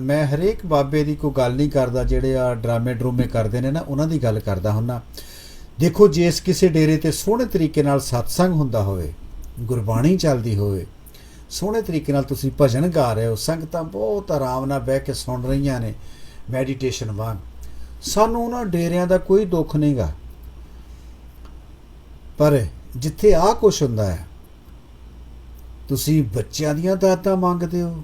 ਮੈਂ ਹਰੇਕ ਬਾਬੇ ਦੀ ਕੋਈ ਗੱਲ ਨਹੀਂ ਕਰਦਾ, ਜਿਹੜੇ ਆ ਡਰਾਮੇ ਡਰੂਮੇ ਕਰਦੇ ਨੇ ਨਾ, ਉਹਨਾਂ ਦੀ ਗੱਲ ਕਰਦਾ ਹੁੰਨਾ। ਦੇਖੋ, ਜੇ ਇਸ ਕਿਸੇ ਡੇਰੇ ਤੇ ਸੋਹਣੇ ਤਰੀਕੇ ਨਾਲ ਸਤਸੰਗ ਹੁੰਦਾ ਹੋਵੇ, ਗੁਰਬਾਣੀ ਚੱਲਦੀ ਹੋਵੇ, ਸੋਹਣੇ ਤਰੀਕੇ ਨਾਲ ਤੁਸੀਂ ਭਜਨ ਗਾ ਰਹੇ ਹੋ, ਸੰਗਤਾਂ ਬਹੁਤ ਆਰਾਮ ਨਾਲ ਬਹਿ ਕੇ ਸੁਣ ਰਹੀਆਂ ਨੇ ਮੈਡੀਟੇਸ਼ਨ ਵਾਂਗ, ਸਾਨੂੰ ਉਹਨਾਂ ਡੇਰਿਆਂ ਦਾ ਕੋਈ ਦੁੱਖ ਨਹੀਂਗਾ ਪਰ ਜਿੱਥੇ ਆ ਕੁਛ ਹੁੰਦਾ ਹੈ, ਤੁਸੀਂ ਬੱਚਿਆਂ ਦੀਆਂ ਦਾਤਾਂ ਮੰਗਦੇ ਹੋ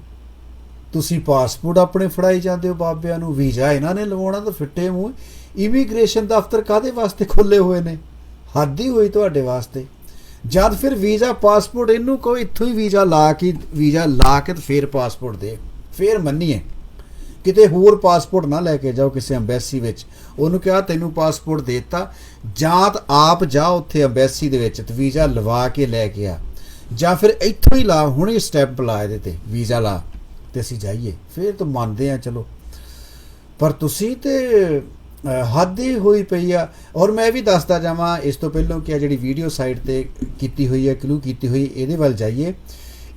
ਤੁਸੀਂ ਪਾਸਪੋਰਟ ਆਪਣੇ ਫੜਾਈ ਜਾਂਦੇ ਹੋ ਬਾਬਿਆਂ ਨੂੰ, ਵੀਜ਼ਾ ਇਹਨਾਂ ਨੇ ਲਵਾਉਣਾ ਤਾਂ ਫਿੱਟੇ ਮੂੰਹ। ਇਮੀਗ੍ਰੇਸ਼ਨ ਦਫ਼ਤਰ ਕਾਦੇ ਵਾਸਤੇ ਖੁੱਲੇ ਹੋਏ ਨੇ? ਹੱਦ ਹੀ ਹੋਈ ਤੁਹਾਡੇ ਵਾਸਤੇ। ਜਦ ਫਿਰ ਵੀਜ਼ਾ, ਪਾਸਪੋਰਟ ਇਹਨੂੰ ਕਹੋ, ਇੱਥੋਂ ਹੀ ਵੀਜ਼ਾ ਲਾ ਕੇ, ਵੀਜ਼ਾ ਲਾ ਕੇ ਤੇ ਫਿਰ ਪਾਸਪੋਰਟ ਦੇ। ਫਿਰ ਮੰਨੀਏ। ਕਿਤੇ ਹੋਰ ਪਾਸਪੋਰਟ ਨਾ ਲੈ ਕੇ ਜਾਓ ਕਿਸੇ ਐਮਬੈਸੀ ਵਿੱਚ। ਉਹਨੂੰ ਕਿਹਾ, ਤੈਨੂੰ ਪਾਸਪੋਰਟ ਦੇਤਾ। ਜਾਂ ਤਾਂ ਆਪ ਜਾ ਉੱਥੇ ਐਮਬੈਸੀ ਦੇ ਵਿੱਚ ਤੇ ਵੀਜ਼ਾ ਲਵਾ ਕੇ ਲੈ ਕੇ ਆ। ਜਾਂ ਫਿਰ ਇੱਥੋਂ ਹੀ ਲਾ, ਹੁਣੇ ਸਟੈਪ ਲਾ ਇਹਦੇ ਤੇ, ਵੀਜ਼ਾ ਲਾ। ਤੇ ਅਸੀਂ ਜਾਈਏ। ਫਿਰ ਤਾਂ ਮੰਨਦੇ ਆ, ਚਲੋ। ਪਰ ਤੁਸੀਂ ਤੇ ਹੱਦ ਹੀ ਹੋਈ ਪਈ ਆ। ਔਰ ਮੈਂ ਵੀ ਦੱਸਦਾ ਜਾਵਾਂ, ਇਸ ਤੋਂ ਪਹਿਲਾਂ ਕਿ ਆ ਜਿਹੜੀ ਵੀਡੀਓ ਸਾਈਟ ਤੇ ਕੀਤੀ ਹੋਈ ਹੈ ਕਲੂ ਕੀਤੀ ਹੋਈ, ਇਹਦੇ ਵੱਲ ਜਾਈਏ।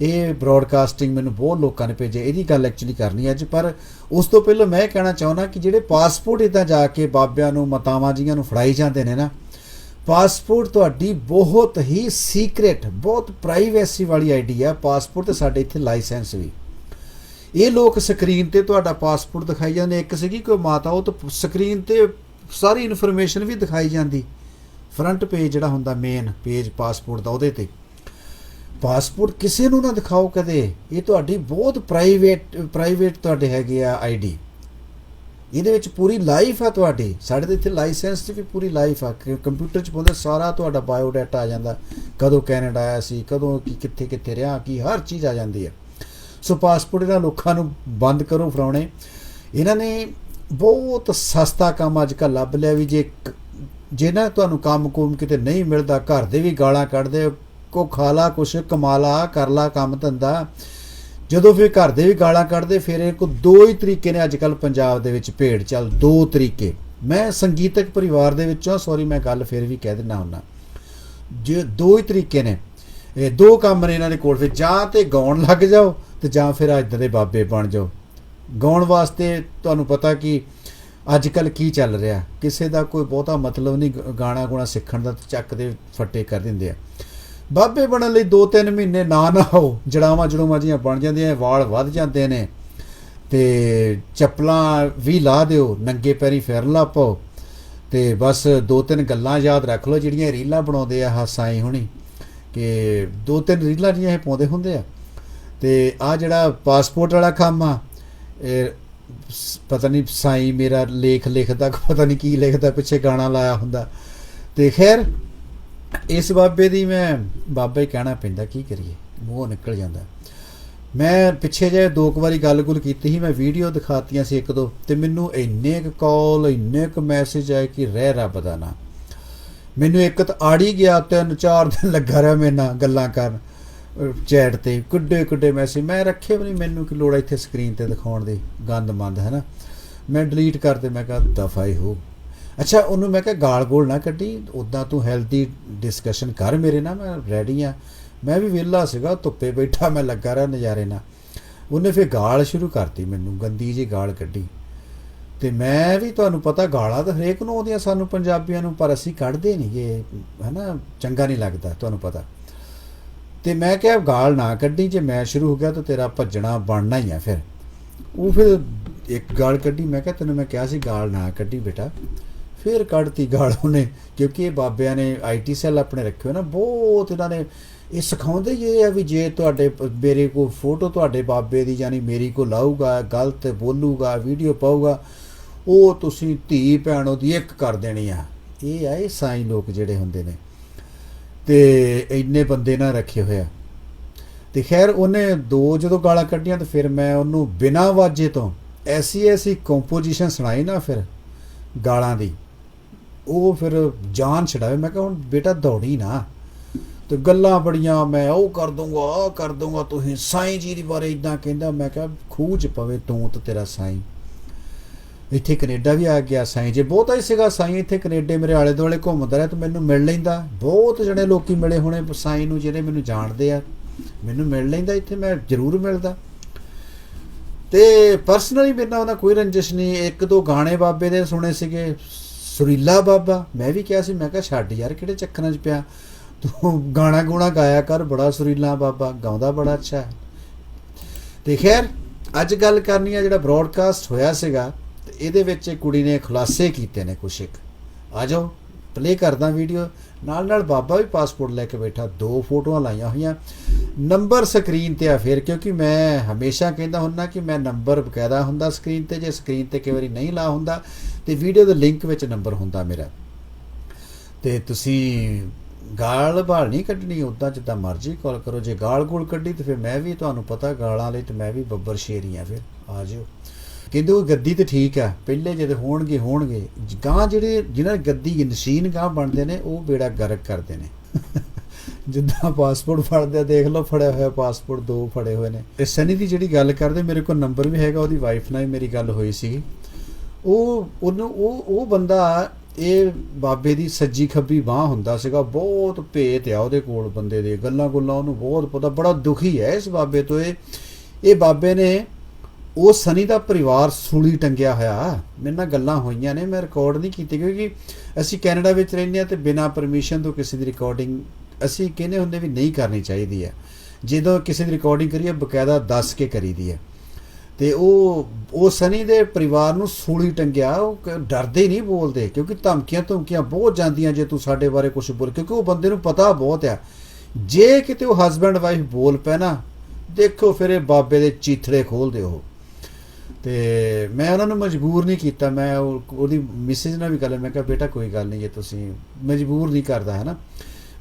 ਇਹ ਬ੍ਰੌਡਕਾਸਟਿੰਗ ਮੈਨੂੰ ਬਹੁਤ ਲੋਕਾਂ ਨੇ ਭੇਜਿਆ। ਇਹਦੀ ਗੱਲ ਐਕਚੁਅਲੀ ਕਰਨੀ ਅੱਜ, ਪਰ ਉਸ ਤੋਂ ਪਹਿਲਾਂ ਮੈਂ ਇਹ ਕਹਿਣਾ ਚਾਹੁੰਦਾ ਕਿ ਜਿਹੜੇ ਪਾਸਪੋਰਟ ਇਦਾਂ ਜਾ ਕੇ ਬਾਬਿਆਂ ਨੂੰ, ਮਤਾਵਾਂ ਜੀਆਂ ਨੂੰ ਫੜਾਈ ਜਾਂਦੇ ਨੇ ਨਾ ਪਾਸਪੋਰਟ ਤੁਹਾਡੀ ਬਹੁਤ ਹੀ ਸੀਕ੍ਰੇਟ ਬਹੁਤ ਪ੍ਰਾਈਵੇਸੀ ਵਾਲੀ ਆਈਡੀ ਆ। ਪਾਸਪੋਰਟ ਤੇ ਸਾਡੇ ਇੱਥੇ ਲਾਇਸੈਂਸ ਵੀ। ਇਹ ਲੋਕ ਸਕਰੀਨ ਤੇ ਤੁਹਾਡਾ ਪਾਸਪੋਰਟ ਦਿਖਾਈ ਜਾਂਦੇ। ਇੱਕ ਸੀਗੀ ਕੋਈ ਮਾਤਾ, ਉਹ ਤਾਂ ਸਕਰੀਨ ਤੇ ਸਾਰੀ ਇਨਫੋਰਮੇਸ਼ਨ ਵੀ ਦਿਖਾਈ ਜਾਂਦੀ। ਫਰੰਟ ਪੇਜ ਜਿਹੜਾ ਹੁੰਦਾ ਮੇਨ ਪੇਜ ਪਾਸਪੋਰਟ ਦਾ ਉਹਦੇ ਤੇ। ਪਾਸਪੋਰਟ ਕਿਸੇ ਨੂੰ ਨਾ ਦਿਖਾਓ ਕਦੇ। ਇਹ ਤੁਹਾਡੀ ਬਹੁਤ ਪ੍ਰਾਈਵੇਟ ਪ੍ਰਾਈਵੇਟ ਤੁਹਾਡੇ ਹੈਗੇ ਆ ਆਈਡੀ ਇਹਦੇ ਵਿੱਚ ਪੂਰੀ ਲਾਈਫ ਆ ਤੁਹਾਡੀ। ਸਾਡੇ ਤੇ ਇੱਥੇ ਲਾਇਸੈਂਸ 'ਚ ਵੀ ਪੂਰੀ ਲਾਈਫ ਆ। ਕਿ ਕੰਪਿਊਟਰ 'ਚ ਪਾਉਂਦੇ ਸਾਰਾ ਤੁਹਾਡਾ ਬਾਇਓ ਡਾਟਾ ਆ ਜਾਂਦਾ। ਕਦੋਂ ਕੈਨੇਡਾ ਆਇਆ ਸੀ, ਕਦੋਂ ਕੀ, ਕਿੱਥੇ ਕਿੱਥੇ ਰਿਹਾ, ਕੀ ਹਰ ਚੀਜ਼ ਆ ਜਾਂਦੀ ਹੈ ਸੋ ਪਾਸਪੋਰਟ ਇਹਨਾਂ ਲੋਕਾਂ ਨੂੰ ਬੰਦ ਕਰੋ ਫਰਾਉਣੇ ਇਹਨਾਂ ਨੇ ਬਹੁਤ ਸਸਤਾ ਕੰਮ ਅੱਜ ਕੱਲ੍ਹ ਲੱਭ ਲਿਆ ਵੀ ਜੇ ਕ- ਜੇ ਨਾ ਤੁਹਾਨੂੰ ਕੰਮ ਕੁਮ ਕਿਤੇ ਨਹੀਂ ਮਿਲਦਾ, ਘਰ ਦੇ ਵੀ ਗਾਲਾਂ ਕੱਢਦੇ ਕੋ ਖਾ ਲਾ ਕੁਛ ਕਮਾ ਲਾ ਕਰ ਲਾ ਕੰਮ ਧੰਦਾ। ਜਦੋਂ ਫਿਰ ਘਰ ਦੇ ਵੀ ਗਾਲਾਂ ਕੱਢਦੇ, ਫਿਰ ਇਹ ਕੋ ਦੋ ਹੀ ਤਰੀਕੇ ਨੇ ਅੱਜ ਕੱਲ ਪੰਜਾਬ ਦੇ ਵਿੱਚ ਭੇਡ ਚੱਲ, ਦੋ ਤਰੀਕੇ। ਮੈਂ ਸੰਗੀਤਕ ਪਰਿਵਾਰ ਦੇ ਵਿੱਚੋਂ ਸੌਰੀ ਮੈਂ ਗੱਲ ਫਿਰ ਵੀ ਕਹਿ ਦਿੰਦਾ ਹੁੰਨਾ ਜੇ ਦੋ ਹੀ ਤਰੀਕੇ ਨੇ, ਇਹ ਦੋ ਕੰਮ ਨੇ ਇਹਨਾਂ ਦੇ ਕੋਲ, ਫਿਰ ਜਾਂ ਤੇ ਗਾਉਣ ਲੱਗ ਜਾਓ ਤੇ ਜਾਂ ਫਿਰ ਅੱਜ ਦੇ ਬਾਬੇ ਬਣ ਜਾਓ। ਗਾਉਣ ਵਾਸਤੇ ਤੁਹਾਨੂੰ ਪਤਾ ਕਿ ਅੱਜ ਕੱਲ ਕੀ ਚੱਲ ਰਿਹਾ? ਕਿਸੇ ਦਾ ਕੋਈ ਬਹੁਤਾ ਮਤਲਬ ਨਹੀਂ, ਗ- ਗਾਣਾ ਗੁਣਾ ਸਿੱਖਣ ਦਾ ਤੇ ਚੱਕ ਦੇ ਫੱਟੇ ਕਰ ਦਿੰਦੇ ਆ। ਬਾਬੇ ਬਣਨ ਲਈ 2-3 ਮਹੀਨੇ ਨਾ ਨਾ ਹੋ, ਜੜਾਵਾਂ ਜੜੂਮਾਂ ਜੀਆਂ ਬਣ ਜਾਂਦੀਆਂ ਵਾਲ ਵੱਧ ਜਾਂਦੇ ਨੇ। ਤੇ ਚੱਪਲਾਂ ਵੀ ਲਾ ਦਿਓ, ਨੰਗੇ ਪੈਰੀ ਫਿਰਨ ਲਾ ਪਾਓ ਤੇ ਬਸ ਦੋ ਤਿੰਨ ਗੱਲਾਂ ਯਾਦ ਰੱਖ ਲਓ, ਜਿਹੜੀਆਂ ਰੀਲਾਂ ਬਣਾਉਂਦੇ ਆ ਹਸਾਈ ਹੁਣੀ। ਕਿ ਦੋ ਤਿੰਨ ਰੀਲਾਂ ਜੀਆਂ ਇਹ ਪਾਉਂਦੇ ਹੁੰਦੇ ਆ। ਤੇ ਆ ਜਿਹੜਾ ਪਾਸਪੋਰਟ ਵਾਲਾ ਕੰਮ ਆ, ਇਹ ਸ- ਪਤਾ ਨਹੀਂ ਸਾਈ ਮੇਰਾ ਲੇਖ ਲਿਖਦਾ ਪਤਾ ਨਹੀਂ ਕੀ ਲਿਖਦਾ, ਪਿੱਛੇ ਗਾਣਾ ਲਾਇਆ ਹੁੰਦਾ। ਤੇ ਖੈਰ, ਇਸ ਬਾਬੇ ਦੀ ਮੈਂ, ਬਾਬਾ ਹੀ ਕਹਿਣਾ ਪੈਂਦਾ, ਕੀ ਕਰੀਏ? ਮੂੰਹੋਂ ਨਿਕਲ ਜਾਂਦਾ। ਮੈਂ ਪਿੱਛੇ ਜੇ ਦੋ ਕੁ ਵਾਰੀ ਗੱਲ-ਗੁਲ ਕੀਤੀ ਸੀ, ਮੈਂ ਵੀਡੀਓ ਦਿਖਾਤੀਆਂ ਸੀ ਇੱਕ ਦੋ, ਤੇ ਮੈਨੂੰ ਇੰਨੇ ਕੁ ਕਾਲ ਇੰਨੇ ਕੁ ਮੈਸੇਜ ਆਏ ਕਿ ਰਹਿ ਰੱਬ ਦਾ ਨਾ। ਮੈਨੂੰ ਇੱਕ ਤਾਂ ਆੜੀ ਗਿਆ ਤਿੰਨ ਚਾਰ ਦਿਨ ਲੱਗਾ ਰਿਹਾ ਮੇਰੇ ਨਾਲ ਗੱਲਾਂ ਕਰਨ। ਚੈਟ ਤੇ ਕੁੱਡੇ ਕੁੱਡੇ ਮੈਸੇਜ ਮੈਂ ਰੱਖੇ ਵੀ ਨਹੀਂ, ਮੈਨੂੰ ਕਿ ਲੋੜ ਆ ਇੱਥੇ ਸਕਰੀਨ ਤੇ ਦਿਖਾਉਣ ਦੀ ਗੰਦ ਮੰਦ ਹੈ ਨਾ? ਮੈਂ ਡਿਲੀਟ ਕਰਤੇ, ਮੈਂ ਕਿਹਾ ਦਫਾ ਹੀ ਹੋ। ਅੱਛਾ, ਉਹਨੂੰ ਮੈਂ ਕਿਹਾ ਗਾਲ ਗੋਲ ਨਾ ਕੱਢੀ ਉਦਾਂ ਤੂੰ ਹੈਲਦੀ ਡਿਸਕਸ਼ਨ ਕਰ ਮੇਰੇ ਨਾਲ, ਮੈਂ ਰੈਡੀ ਆ। ਮੈਂ ਵੀ ਵਿਹਲਾ ਸੀਗਾ, ਧੁੱਪੇ ਬੈਠਾ, ਮੈਂ ਲੱਗਾ ਰਿਹਾ ਨਜ਼ਾਰੇ ਨਾਲ। ਉਹਨੇ ਫਿਰ ਗਾਲ ਸ਼ੁਰੂ ਕਰਤੀ ਮੈਨੂੰ, ਗੰਦੀ ਜੀ ਗਾਲ ਕੱਢੀ। ਤੇ ਮੈਂ ਵੀ ਤੁਹਾਨੂੰ ਪਤਾ ਗਾਲਾਂ ਤਾਂ ਹਰੇਕ ਨੂੰ ਆਉਂਦੀਆਂ ਸਾਨੂੰ ਪੰਜਾਬੀਆਂ ਨੂੰ, ਪਰ ਅਸੀਂ ਕੱਢਦੇ ਨਹੀਂ ਨਹੀਂਗੇ ਹਨਾ ਚੰਗਾ ਨਹੀਂ ਲੱਗਦਾ, ਤੁਹਾਨੂੰ ਪਤਾ। ਤੇ ਮੈਂ ਕਿਹਾ ਗਾਲ ਨਾ ਕੱਢੀ, ਜੇ ਮੈਂ ਸ਼ੁਰੂ ਹੋ ਗਿਆ ਤਾਂ ਤੇਰਾ ਭੱਜਣਾ ਬਣਨਾ ਹੀ ਆ ਫਿਰ। ਉਹ ਫਿਰ ਇੱਕ ਗਾਲ ਕੱਢੀ, ਮੈਂ ਕਿਹਾ ਤੈਨੂੰ ਮੈਂ ਕਿਹਾ ਸੀ ਗਾਲ ਨਾ ਕੱਢੀ ਬੇਟਾ। ਫਿਰ ਕੱਢਤੀ ਗਾਲ ਉਹਨੇ, ਕਿਉਂਕਿ ਇਹ ਬਾਬਿਆਂ ਨੇ ਆਈਟੀ ਸੈੱਲ ਆਪਣੇ ਰੱਖੇ ਹੋਏ ਨਾ, ਬਹੁਤ ਇਹਨਾਂ ਨੇ, ਇਹ ਸਿਖਾਉਂਦੇ ਹੀ ਇਹ ਆ ਵੀ ਜੇ ਤੁਹਾਡੇ ਮੇਰੇ ਕੋ ਫੋਟੋ ਤੁਹਾਡੇ ਬਾਬੇ ਦੀ ਯਾਨੀ ਮੇਰੀ ਕੋ ਲਾਊਗਾ, ਗਲਤ ਬੋਲੂਗਾ, ਵੀਡੀਓ ਪਾਊਗਾ, ਉਹ ਤੁਸੀਂ ਧੀ ਭੈਣ ਉਹਦੀ ਇੱਕ ਕਰ ਦੇਣੀ ਆ। ਇਹ ਆ, ਇਹ ਸਾਈਂ ਲੋਕ ਜਿਹੜੇ ਹੁੰਦੇ ਨੇ। ਤੇ ਇੰਨੇ ਬੰਦੇ ਨਾ ਰੱਖੇ ਹੋਇਆ ਤੇ ਖੈਰ ਉਹਨੇ ਦੋ ਜਦੋਂ ਗਾਲਾਂ ਕੱਢੀਆਂ ਤੇ ਫਿਰ ਮੈਂ ਉਹਨੂੰ ਬਿਨਾਂ ਵਾਜੇ ਤੋਂ ਐਸੀ ਐਸੀ ਕੰਪੋਜੀਸ਼ਨ ਸੁਣਾਈ ਨਾ ਫਿਰ ਗਾਲਾਂ ਦੀ। ਉਹ ਫਿਰ ਜਾਨ ਛਡਾਵੇ। ਮੈਂ ਕਿਹਾ ਹੁਣ ਬੇਟਾ ਦੌੜੀ ਨਾ। ਤੇ ਗੱਲਾਂ ਬੜੀਆਂ, ਮੈਂ ਉਹ ਕਰ ਦੂੰਗਾ ਆ ਕਰ ਦੂੰਗਾ ਤੁਸੀਂ ਸਾਈਂ ਜੀ ਦੇ ਬਾਰੇ ਇਦਾਂ ਕਹਿੰਦਾ। ਮੈਂ ਕਿਹਾ ਖੂਹ ਚ ਪਵੇ ਤੂੰ ਤੇ ਤੇਰਾ ਸਾਈਂ। ਇੱਥੇ ਕੈਨੇਡਾ ਵੀ ਆ ਗਿਆ, ਸਾਈਂ ਜੇ ਬਹੁਤਾ ਹੀ ਸੀਗਾ, ਸਾਈਂ ਇੱਥੇ ਕੈਨੇਡੇ ਮੇਰੇ ਆਲੇ ਦੁਆਲੇ ਘੁੰਮਦਾ ਰਿਹਾ ਤੇ ਮੈਨੂੰ ਮਿਲ ਲੈਂਦਾ। ਬਹੁਤ ਜਣੇ ਲੋਕੀ ਮਿਲੇ ਹੋਣੇ ਸਾਈਂ ਨੂੰ ਜਿਹੜੇ ਮੈਨੂੰ ਜਾਣਦੇ ਆ। ਮੈਨੂੰ ਮਿਲ ਲੈਂਦਾ, ਇੱਥੇ ਮੈਂ ਜ਼ਰੂਰ ਮਿਲਦਾ। ਤੇ ਪਰਸਨਲੀ ਮੇਰੇ ਨਾਲ ਉਹਦਾ ਕੋਈ ਰੰਜਿਸ਼ ਨਹੀਂ, ਇੱਕ ਦੋ ਗਾਣੇ ਬਾਬੇ ਦੇ ਸੁਣੇ ਸੀਗੇ, ਸੁਰੀਲਾ ਬਾਬਾ, ਮੈਂ ਵੀ ਕਿਹਾ ਸੀ, ਮੈਂ ਕਿਹਾ ਛੱਡ ਯਾਰ, ਕਿਹੜੇ ਚੱਕਰਾਂ 'ਚ ਪਿਆ? ਤੂੰ ਗਾਣਾ ਗੁਣਾ ਗਾਇਆ ਕਰ, ਬੜਾ ਸੁਰੀਲਾ ਬਾਬਾ, ਗਾਉਂਦਾ ਬੜਾ ਅੱਛਾ। ਹੈ ਤੇ ਖੈਰ, ਅੱਜ ਗੱਲ ਕਰਨੀ ਆ ਜਿਹੜਾ ਬ੍ਰੌਡਕਾਸਟ ਹੋਇਆ ਸੀਗਾ ਇਹਦੇ ਵਿੱਚ ਕੁੜੀ ਨੇ ਖੁਲਾਸੇ ਕੀਤੇ ਨੇ ਕੁਛ ਇੱਕ। ਆ ਜਾਓ ਪਲੇ ਕਰਦਾ ਵੀਡੀਓ ਨਾਲ ਨਾਲ ਬਾਬਾ ਵੀ ਪਾਸਪੋਰਟ ਲੈ ਕੇ ਬੈਠਾ, ਦੋ ਫੋਟੋਆਂ ਲਾਈਆਂ ਹੋਈਆਂ। ਨੰਬਰ ਸਕਰੀਨ ਤੇ ਆ ਫਿਰ, ਕਿਉਂਕਿ ਮੈਂ ਹਮੇਸ਼ਾ ਕਹਿੰਦਾ ਹੁੰਦਾ ਕਿ ਮੈਂ ਨੰਬਰ ਬਕਾਇਦਾ ਹੁੰਦਾ ਸਕਰੀਨ ਤੇ, ਜੇ ਸਕਰੀਨ ਤੇ ਕਈ ਵਾਰੀ ਨਹੀਂ ਲਾ ਹੁੰਦਾ, ਤੇ ਵੀਡੀਓ ਦੇ ਲਿੰਕ ਵਿੱਚ ਨੰਬਰ ਹੁੰਦਾ ਮੇਰਾ। ਤੇ ਤੁਸੀਂ ਗਾਲ ਬਾਲ ਨਹੀਂ ਕੱਢਣੀ ਉਦਾਂ ਜਿੱਦਾਂ ਮਰਜ਼ੀ ਕਾਲ ਕਰੋ। ਜੇ ਗਾਲ ਗੂਲ ਕੱਢੀ ਤੇ ਫਿਰ ਮੈਂ ਵੀ, ਤੁਹਾਨੂੰ ਪਤਾ ਗਾਲਾਂ ਲਈ ਤੇ ਮੈਂ ਵੀ ਬੱਬਰ ਸ਼ੇਰੀ ਆ ਫਿਰ। ਆ ਜਿਓ। ਕਹਿੰਦੇ ਉਹ ਗੱਦੀ ਤੇ ਠੀਕ ਆ, ਪਹਿਲੇ ਜਦੋਂ ਹੋਣਗੇ ਹੋਣਗੇ। ਗਾਂ ਜਿਹੜੇ, ਜਿਹਨਾਂ ਗੱਦੀ ਨਸ਼ੀਨ ਗਾਂ ਬਣਦੇ ਨੇ, ਉਹ ਬੇੜਾ ਗਰਕ ਕਰਦੇ ਨੇ। ਜਿੱਦਾਂ ਪਾਸਪੋਰਟ ਫੜਦੇ ਦੇਖ ਲਓ ਫੜਿਆ ਹੋਇਆ ਪਾਸਪੋਰਟ, ਦੋ ਫੜੇ ਹੋਏ ਨੇ। ਤੇ ਸਨੀ ਦੀ ਜਿਹੜੀ ਗੱਲ ਕਰਦੇ, ਮੇਰੇ ਕੋਲ ਨੰਬਰ ਵੀ ਹੈਗਾ, ਉਹਦੀ ਵਾਈਫ ਨਾਲ ਮੇਰੀ ਗੱਲ ਹੋਈ ਸੀ। ਉਹ, ਉਹਨੂੰ, ਉਹ ਉਹ ਬੰਦਾ, ਇਹ ਬਾਬੇ ਦੀ ਸੱਜੀ ਖੱਬੀ ਬਾਹ ਹੁੰਦਾ ਸੀਗਾ, ਬਹੁਤ ਭੇਤ ਆ ਉਹਦੇ ਕੋਲ ਬੰਦੇ ਦੇ। ਗੱਲਾਂ ਗੁੱਲਾਂ ਉਹਨੂੰ ਬਹੁਤ ਪਤਾ, ਬੜਾ ਦੁਖੀ ਹੈ ਇਸ ਬਾਬੇ ਤੋਂ। ਇਹ ਇਹ ਬਾਬੇ ਨੇ ਉਹ ਸਨੀ ਦਾ ਪਰਿਵਾਰ ਸੂਲੀ ਟੰਗਿਆ ਹੋਇਆ। ਮੇਰੇ ਨਾਲ ਗੱਲਾਂ ਹੋਈਆਂ ਨੇ, ਮੈਂ ਰਿਕਾਰਡ ਨਹੀਂ ਕੀਤੀ ਕਿਉਂਕਿ ਅਸੀਂ ਕੈਨੇਡਾ ਵਿੱਚ ਰਹਿੰਦੇ ਹਾਂ ਤੇ ਬਿਨਾਂ ਪਰਮਿਸ਼ਨ ਤੋਂ ਕਿਸੇ ਦੀ ਰਿਕਾਰਡਿੰਗ ਅਸੀਂ ਕਹਿੰਦੇ ਹੁੰਦੇ ਵੀ ਨਹੀਂ ਕਰਨੀ ਚਾਹੀਦੀ ਹੈ। ਜਦੋਂ ਕਿਸੇ ਦੀ ਰਿਕਾਰਡਿੰਗ ਕਰੀਏ, ਬਕਾਇਦਾ ਦੱਸ ਕੇ ਕਰੀਦੀ ਹੈ। ਤੇ ਉਹ ਉਹ ਸਨੀ ਦੇ ਪਰਿਵਾਰ ਨੂੰ ਸੂਲੀ ਟੰਗਿਆ, ਉਹ ਡਰਦੇ ਨਹੀਂ ਬੋਲਦੇ ਕਿਉਂਕਿ ਧਮਕੀਆਂ ਧਮਕੀਆਂ ਬਹੁਤ ਜਾਂਦੀਆਂ ਜੇ ਤੂੰ ਸਾਡੇ ਬਾਰੇ ਕੁਝ ਬੋਲ, ਕਿਉਂਕਿ ਉਹ ਬੰਦੇ ਨੂੰ ਪਤਾ ਬਹੁਤ ਆ ਜੇ ਕਿਤੇ ਉਹ ਹਸਬੰਡ ਵਾਈਫ ਬੋਲ ਪੈ ਨਾ, ਦੇਖੋ ਫਿਰ ਇਹ ਬਾਬੇ ਦੇ ਚੀਥੜੇ ਖੋਲਦੇ ਉਹ। ਤੇ ਮੈਂ ਉਹਨਾਂ ਨੂੰ ਮਜਬੂਰ ਨਹੀਂ ਕੀਤਾ ਮੈਂ ਉਹ- ਉਹਦੀ ਮਿਸਿਸ ਨਾਲ ਵੀ ਗੱਲ ਮੈਂ ਕਿਹਾ ਬੇਟਾ ਕੋਈ ਗੱਲ ਨਹੀਂ ਜੇ ਤੁਸੀਂ ਮਜਬੂਰ ਨਹੀਂ ਕਰਦਾ ਹੈ ਨਾ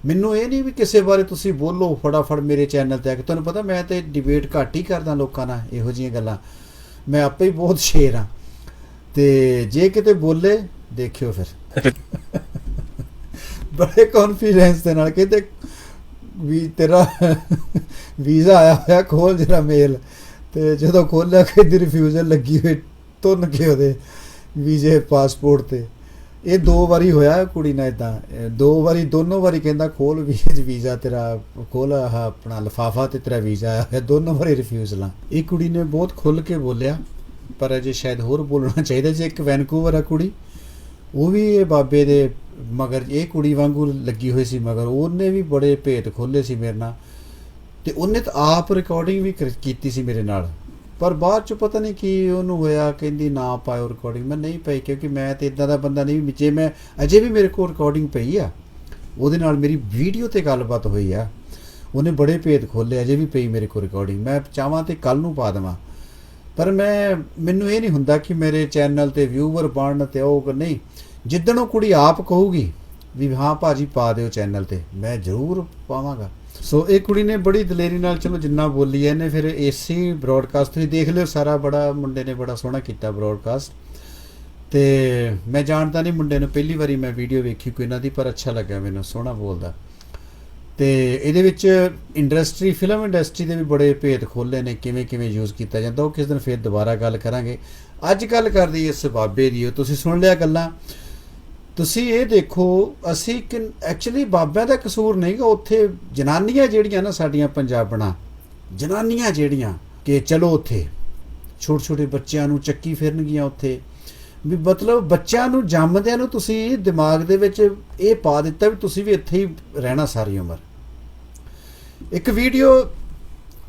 ਮੈਨੂੰ ਇਹ ਨਹੀਂ ਵੀ ਕਿਸੇ ਬਾਰੇ ਤੁਸੀਂ ਬੋਲੋ ਫਟਾਫਟ ਮੇਰੇ ਚੈਨਲ ਤੇ ਆ ਕੇ। ਤੁਹਾਨੂੰ ਪਤਾ ਮੈਂ ਤੇ ਡਿਬੇਟ ਘੱਟ ਹੀ ਕਰਦਾ ਲੋਕਾਂ ਨਾਲ ਇਹੋ ਜਿਹੀਆਂ ਗੱਲਾਂ। ਮੈਂ ਆਪੇ ਹੀ ਬਹੁਤ ਸ਼ੇਰ ਆ ਤੇ ਜੇ ਕਿਤੇ ਬੋਲੇ ਦੇਖਿਓ ਫਿਰ। ਬੜੇ ਕੌਨਫੀਡੈਂਸ ਦੇ ਨਾਲ ਕਹਿੰਦੇ ਵੀ ਤੇਰਾ ਵੀਜ਼ਾ ਆਇਆ ਹੋਇਆ ਖੋਲ ਜਰਾ ਮੇਲ। ਤੇ ਜਦੋਂ ਖੋਲਿਆ ਕਿ ਰਿਫਿਊਜ਼ਲ ਲੱਗੀ ਹੋਈ ਤੁੰਨ ਕੇ ਉਹਦੇ ਵੀਜ਼ੇ ਪਾਸਪੋਰਟ ਤੇ। ਇਹ ਦੋ ਵਾਰੀ ਹੋਇਆ ਕੁੜੀ ਨਾਲ ਇਦਾਂ ਦੋ ਵਾਰੀ, ਦੋਨੋਂ ਵਾਰੀ ਕਹਿੰਦਾ, ਖੋਲ ਵੀਜ਼ ਵੀਜ਼ਾ ਤੇਰਾ, ਖੋਲ ਆਹ ਆਪਣਾ ਲਫਾਫਾ ਤੇ ਤੇਰਾ ਵੀਜ਼ਾ ਆਇਆ ਹੋਇਆ ਦੋਨੋਂ ਵਾਰੀ ਰਿਫਿਊਜ਼ਲਾਂ ਇਹ ਕੁੜੀ ਨੇ ਬਹੁਤ ਖੁੱਲ ਕੇ ਬੋਲਿਆ, ਪਰ ਅਜੇ ਸ਼ਾਇਦ ਹੋਰ ਬੋਲਣਾ ਚਾਹੀਦਾ, ਜੇ ਇੱਕ ਵੈਨਕੂਵਰ ਆ ਕੁੜੀ, ਉਹ ਵੀ ਇਹ ਬਾਬੇ ਦੇ ਮਗਰ, ਇਹ ਕੁੜੀ ਵਾਂਗੂ ਲੱਗੀ ਹੋਈ ਸੀ ਮਗਰ, ਉਹਨੇ ਵੀ ਬੜੇ ਭੇਤ ਖੋਲੇ ਸੀ ਮੇਰੇ ਨਾਲ। ਤੇ ਉਹਨੇ ਤਾਂ ਆਪ ਰਿਕਾਰਡਿੰਗ ਵੀ ਕਰ- ਕੀਤੀ ਸੀ ਮੇਰੇ ਨਾਲ। ਪਰ ਬਾਅਦ ਚ ਪਤਾ ਨਹੀਂ ਕੀ ਉਹਨੂੰ ਹੋਇਆ, ਕਹਿੰਦੀ ਨਾ ਪਾਇਓ ਰਿਕਾਰਡਿੰਗ ਮੈਂ ਨਹੀਂ ਪਈ ਕਿਉਂਕਿ ਮੈਂ ਤੇ ਇਦਾਂ ਦਾ ਬੰਦਾ ਨਹੀਂ ਵੀ ਜੇ ਮੈਂ ਅਜੇ ਵੀ ਮੇਰੇ ਕੋਲ ਰਿਕਾਰਡਿੰਗ ਪਈ ਆ, ਉਹਦੇ ਨਾਲ ਮੇਰੀ ਵੀਡੀਓ ਤੇ ਗੱਲਬਾਤ ਹੋਈ ਆ। ਉਹਨੇ ਬੜੇ ਭੇਦ ਖੋਲੇ ਅਜੇ ਵੀ ਪਈ ਮੇਰੇ ਕੋਲ ਰਿਕਾਰਡਿੰਗ ਮੈਂ ਚਾਹਾਂ ਤੇ ਕੱਲ ਨੂੰ ਪਾ ਦੇਵਾਂ। ਪਰ ਮੈਂ, ਮੈਨੂੰ ਇਹ ਨਹੀਂ ਹੁੰਦਾ ਕਿ ਮੇਰੇ ਚੈਨਲ ਤੇ ਵਿਊਵਰ ਬਣਨ ਤੇ ਉਹ ਨਹੀਂ। ਜਿੱਦਣ ਉਹ ਕੁੜੀ ਆਪ ਕਹੂਗੀ ਵੀ ਹਾਂ ਭਾਜੀ ਪਾ ਦਿਓ ਚੈਨਲ ਤੇ, ਮੈਂ ਜ਼ਰੂਰ ਪਾਵਾਂਗਾ। ਸੋ ਇਹ ਕੁੜੀ ਨੇ ਬੜੀ ਦਲੇਰੀ ਨਾਲ ਚਲੋ ਜਿੰਨਾ ਬੋਲੀ ਹੈ, ਇਹਨੇ ਫਿਰ ਏਸੀ ਬ੍ਰੌਡਕਾਸਟ ਤੁਸੀਂ ਦੇਖ ਲਿਓ। ਸਾਰਾ ਬੜਾ ਮੁੰਡੇ ਨੇ ਬੜਾ ਸੋਹਣਾ ਕੀਤਾ ਬ੍ਰੌਡਕਾਸਟ ਤੇ ਮੈਂ ਜਾਣਦਾ ਨਹੀਂ ਮੁੰਡੇ ਨੂੰ ਪਹਿਲੀ ਵਾਰੀ ਮੈਂ ਵੀਡੀਓ ਵੇਖੀ ਕੋਈ ਇਹਨਾਂ ਦੀ, ਪਰ ਅੱਛਾ ਲੱਗਾ ਮੈਨੂੰ, ਸੋਹਣਾ ਬੋਲਦਾ। ਤੇ ਇਹਦੇ ਵਿੱਚ ਇੰਡਸਟਰੀ ਫਿਲਮ ਇੰਡਸਟਰੀ ਦੇ ਵੀ ਬੜੇ ਭੇਦ ਖੋਲੇ ਨੇ, ਕਿਵੇਂ ਕਿਵੇਂ ਯੂਜ਼ ਕੀਤਾ ਜਾਂਦਾ, ਉਹ ਕਿਸ ਦਿਨ ਫੇਰ ਦੁਬਾਰਾ ਗੱਲ ਕਰਾਂਗੇ। ਅੱਜ ਗੱਲ ਕਰਦੀ ਇਸ ਬਾਬੇ ਦੀ ਉਹ ਤੁਸੀਂ ਸੁਣ ਲਿਆ ਗੱਲਾਂ। ਤੁਸੀਂ ਇਹ ਦੇਖੋ, ਅਸੀਂ ਕਿ ਐਕਚੁਅਲੀ ਬਾਬਿਆਂ ਦਾ ਕਸੂਰ ਨਹੀਂਗਾ ਉੱਥੇ ਜਨਾਨੀਆਂ ਜਿਹੜੀਆਂ ਨਾ ਸਾਡੀਆਂ ਪੰਜਾਬਣਾ, ਜਨਾਨੀਆਂ ਜਿਹੜੀਆਂ ਕਿ ਚਲੋ ਉੱਥੇ ਛੋਟੇ ਛੋਟੇ ਬੱਚਿਆਂ ਨੂੰ ਚੱਕੀ ਫਿਰਨਗੀਆਂ ਉੱਥੇ, ਵੀ ਮਤਲਬ ਬੱਚਿਆਂ ਨੂੰ, ਜੰਮਦਿਆਂ ਨੂੰ ਤੁਸੀਂ ਦਿਮਾਗ ਦੇ ਵਿੱਚ ਇਹ ਪਾ ਦਿੱਤਾ ਵੀ ਤੁਸੀਂ ਵੀ ਇੱਥੇ ਹੀ ਰਹਿਣਾ ਸਾਰੀ ਉਮਰ। ਇੱਕ ਵੀਡੀਓ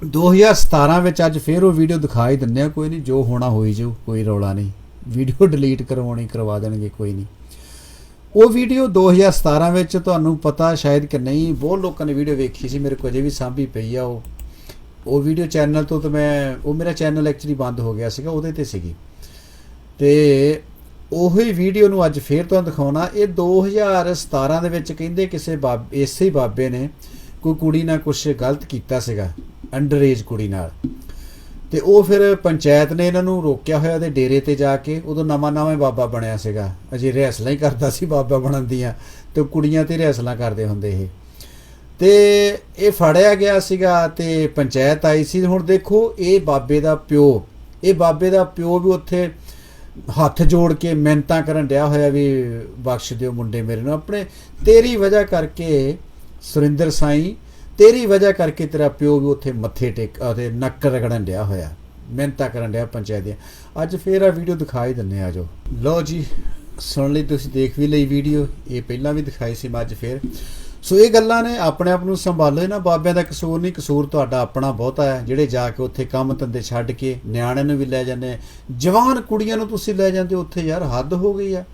2017 ਵਿੱਚ ਅੱਜ ਫੇਰ ਉਹ ਵੀਡੀਓ ਦਿਖਾਈ ਦਿੰਦੇ ਆ, ਕੋਈ ਨਹੀਂ, ਜੋ ਹੋਣਾ ਹੋਈ ਜਾਊ, ਕੋਈ ਰੌਲਾ ਨਹੀਂ। ਵੀਡੀਓ ਡਿਲੀਟ ਕਰਵਾਉਣੀ, ਕਰਵਾ ਦੇਣਗੇ, ਕੋਈ ਨਹੀਂ। ਉਹ ਵੀਡੀਓ 2017 ਵਿੱਚ ਤੁਹਾਨੂੰ ਪਤਾ ਸ਼ਾਇਦ ਕਿ ਨਹੀਂ, ਬਹੁਤ ਲੋਕਾਂ ਨੇ ਵੀਡੀਓ ਵੇਖੀ ਸੀ, ਮੇਰੇ ਕੋਲ ਅਜੇ ਵੀ ਸਾਂਭੀ ਪਈ ਆ ਉਹ। ਉਹ ਵੀਡੀਓ ਚੈਨਲ ਤੋਂ ਤਾਂ ਮੈਂ, ਉਹ ਮੇਰਾ ਚੈਨਲ ਐਕਚੁਅਲੀ ਬੰਦ ਹੋ ਗਿਆ ਸੀਗਾ, ਉਹਦੇ ਤੇ ਸੀਗੀ। ਤੇ ਉਹੀ ਵੀਡੀਓ ਨੂੰ ਅੱਜ ਫੇਰ ਤੁਹਾਨੂੰ ਦਿਖਾਉਣਾ, ਇਹ 2017 ਦੇ ਵਿੱਚ ਕਹਿੰਦੇ ਕਿਸੇ ਬਾਬੇ, ਇਸੇ ਬਾਬੇ ਨੇ ਕੋਈ ਕੁੜੀ ਨਾਲ ਕੁਝ ਗਲਤ ਕੀਤਾ ਸੀਗਾ ਅੰਡਰ ਏਜ ਕੁੜੀ ਨਾਲ। ਤੇ ਉਹ ਫਿਰ ਪੰਚਾਇਤ ਨੇ ਇਹਨਾਂ ਨੂੰ ਰੋਕਿਆ ਹੋਇਆ ਤੇ ਡੇਰੇ ਤੇ ਜਾ ਕੇ, ਉਦੋਂ ਨਵਾਂ ਨਵਾਂ ਬਾਬਾ ਬਣਿਆ ਸੀਗਾ। ਅਜੇ ਰਿਹਸਲਾਂ ਹੀ ਕਰਦਾ ਸੀ ਬਾਬਾ ਬਣਨ ਦੀਆਂ, ਤੇ ਕੁੜੀਆਂ ਤੇ ਰਿਹਸਲਾਂ ਕਰਦੇ ਹੁੰਦੇ ਇਹ ਤੇ ਇਹ ਫੜਿਆ ਗਿਆ ਸੀਗਾ ਤੇ ਪੰਚਾਇਤ ਆਈ ਸੀ। ਹੁਣ ਦੇਖੋ, ਇਹ ਬਾਬੇ ਦਾ ਪਿਓ, ਇਹ ਬਾਬੇ ਦਾ ਪਿਓ ਵੀ ਉੱਥੇ ਹੱਥ ਜੋੜ ਕੇ ਮਿਹਨਤਾਂ ਕਰਨ ਡਿਆ ਹੋਇਆ ਵੀ ਬਖਸ਼ ਦਿਓ ਮੁੰਡੇ ਮੇਰੇ ਨੂੰ। ਆਪਣੇ ਤੇਰੀ ਵਜ੍ਹਾ ਕਰਕੇ ਸੁਰਿੰਦਰ ਸਾਈਂ ਤੇਰੀ ਵਜ੍ਹਾ ਕਰਕੇ ਤੇਰਾ ਪਿਓ ਵੀ ਉੱਥੇ ਮੱਥੇ ਟੇਕ ਅਤੇ ਨੱਕ ਰਗੜਨ ਡਿਆ ਹੋਇਆ। ਮਿਹਨਤਾਂ ਕਰਨ ਡਿਆ ਪੰਚਾਇਤ ਦੀਆਂ। ਅੱਜ ਫੇਰ ਆ ਵੀਡੀਓ ਦਿਖਾਈ ਦਿੰਨੇ ਆ ਜੋ ਲਓ ਜੀ, ਸੁਣ ਲਈ ਤੁਸੀਂ, ਦੇਖ ਵੀ ਲਈ ਵੀਡੀਓ। ਇਹ ਪਹਿਲਾਂ ਵੀ ਦਿਖਾਈ ਸੀ, ਮੈਂ ਅੱਜ ਫੇਰ। ਸੋ ਇਹ ਗੱਲਾਂ ਨੇ ਆਪਣੇ ਆਪ ਨੂੰ ਸੰਭਾਲੋ। ਇਹਨਾਂ ਬਾਬਿਆਂ ਦਾ ਕਸੂਰ ਨਹੀਂ, ਕਸੂਰ ਤੁਹਾਡਾ ਆਪਣਾ ਬਹੁਤਾ ਹੈ। ਜਿਹੜੇ ਜਾ ਕੇ ਉੱਥੇ ਕੰਮ ਧੰਦੇ ਛੱਡ ਕੇ ਨਿਆਣਿਆਂ ਨੂੰ ਵੀ ਲੈ ਜਾਂਦੇ ਜਵਾਨ ਕੁੜੀਆਂ ਨੂੰ ਤੁਸੀਂ ਲੈ ਜਾਂਦੇ ਹੋ, ਉੱਥੇ ਯਾਰ ਹੱਦ ਹੋ ਗਈ ਆ।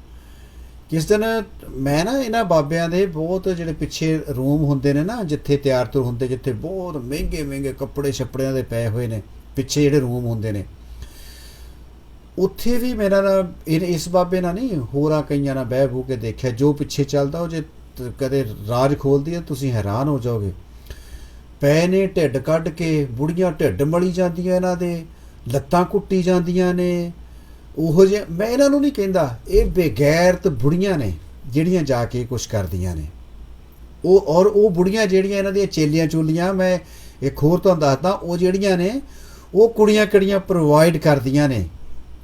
ਕਿਸ ਦਿਨ ਮੈਂ ਨਾ ਇਹਨਾਂ ਬਾਬਿਆਂ ਦੇ ਬਹੁਤ ਜਿਹੜੇ ਪਿੱਛੇ ਰੂਮ ਹੁੰਦੇ ਨੇ ਨਾ, ਜਿੱਥੇ ਤਿਆਰ ਤੁਰ ਹੁੰਦੇ, ਜਿੱਥੇ ਬਹੁਤ ਮਹਿੰਗੇ ਮਹਿੰਗੇ ਕੱਪੜੇ ਛੱਪੜਿਆਂ ਦੇ ਪਏ ਹੋਏ ਨੇ, ਪਿੱਛੇ ਜਿਹੜੇ ਰੂਮ ਹੁੰਦੇ ਨੇ। ਉੱਥੇ ਵੀ ਮੇਰਾ ਨਾ, ਇਹ- ਇਸ ਬਾਬੇ ਨਾਲ ਨਹੀਂ, ਹੋਰਾਂ ਕਈਆਂ ਨਾਲ ਬਹਿ ਬੂ ਕੇ ਦੇਖਿਆ, ਜੋ ਪਿੱਛੇ ਚੱਲਦਾ ਉਹ ਜੇ ਕਦੇ ਰਾਜ ਖੋਲਦੀ ਹੈ, ਤੁਸੀਂ ਹੈਰਾਨ ਹੋ ਜਾਓਗੇ। ਪੈ ਨੇ ਢਿੱਡ ਕੱਢ ਕੇ, ਬੁੜੀਆਂ ਢਿੱਡ ਮਲੀ ਜਾਂਦੀਆਂ ਇਹਨਾਂ ਦੇ, ਲੱਤਾਂ ਕੁੱਟੀ ਜਾਂਦੀਆਂ ਨੇ। ਉਹੋ ਜਿਹੇ ਮੈਂ ਇਹਨਾਂ ਨੂੰ ਨਹੀਂ ਕਹਿੰਦਾ ਇਹ ਬੇਗੈਰਤ ਬੁੜੀਆਂ ਨੇ ਜਿਹੜੀਆਂ ਜਾ ਕੇ ਕੁਝ ਕਰਦੀਆਂ ਨੇ। ਉਹ ਔਰ ਉਹ ਬੁੜੀਆਂ ਜਿਹੜੀਆਂ ਇਹਨਾਂ ਦੀਆਂ ਚੇਲੀਆਂ ਚੂਲੀਆਂ ਮੈਂ ਇੱਕ ਹੋਰ ਤੁਹਾਨੂੰ ਦੱਸਦਾ ਉਹ ਜਿਹੜੀਆਂ ਨੇ ਉਹ ਕੁੜੀਆਂ ਕਿੜੀਆਂ ਪ੍ਰੋਵਾਈਡ ਕਰਦੀਆਂ ਨੇ।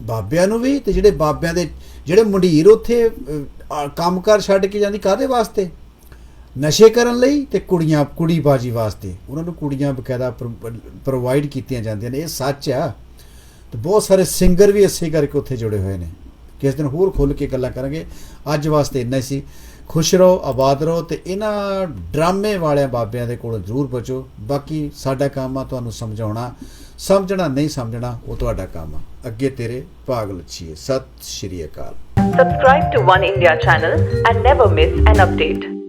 ਬਾਬਿਆਂ ਨੂੰ ਵੀ ਤੇ ਜਿਹੜੇ ਬਾਬਿਆਂ ਦੇ ਜਿਹੜੇ ਮੰਡੀਰ ਉੱਥੇ ਅਹ, ਆ, ਕੰਮਕਾਰ ਛੱਡ ਕੇ ਜਾਂਦੀ ਕਾਦੇ ਵਾਸਤੇ? ਨਸ਼ੇ ਕਰਨ ਲਈ ਤੇ ਕੁੜੀਆਂ ਕੁੜੀ ਬਾਜੀ ਵਾਸਤੇ। ਉਹਨਾਂ ਨੂੰ ਕੁੜੀਆਂ ਬਕਾਇਦਾ ਪ੍ਰੋਵਾਈਡ ਕੀਤੀਆਂ ਜਾਂਦੀਆਂ ਨੇ ਇਹ ਸੱਚ ਆ। ਤੇ ਬਹੁਤ ਸਾਰੇ ਸਿੰਗਰ ਵੀ ਇਸੇ ਕਰਕੇ ਉੱਥੇ ਜੁੜੇ ਹੋਏ ਨੇ। ਕਿਸ ਦਿਨ ਹੋਰ ਖੁੱਲ ਕੇ ਗੱਲਾਂ ਕਰਾਂਗੇ। ਅੱਜ ਵਾਸਤੇ ਇੰਨਾ ਹੀ ਸੀ। ਖੁਸ਼ ਰਹੋ, ਆਬਾਦ ਰਹੋ ਤੇ ਇਹਨਾਂ ਡਰਾਮੇ ਵਾਲਿਆਂ ਬਾਬਿਆਂ ਦੇ ਕੋਲੋਂ ਜ਼ਰੂਰ ਬਚੋ ਬਾਕੀ ਸਾਡਾ ਕੰਮ ਆ ਤੁਹਾਨੂੰ ਸਮਝਾਉਣਾ। ਸਮਝਣਾ ਨਹੀਂ ਸਮਝਣਾ, ਉਹ ਤੁਹਾਡਾ ਕੰਮ ਆ। ਅੱਗੇ ਤੇਰੇ ਭਾਗ ਲੱਛੀਏ। ਸਤਿ ਸ਼੍ਰੀ ਅਕਾਲ। Subscribe to One India channel and never miss an update.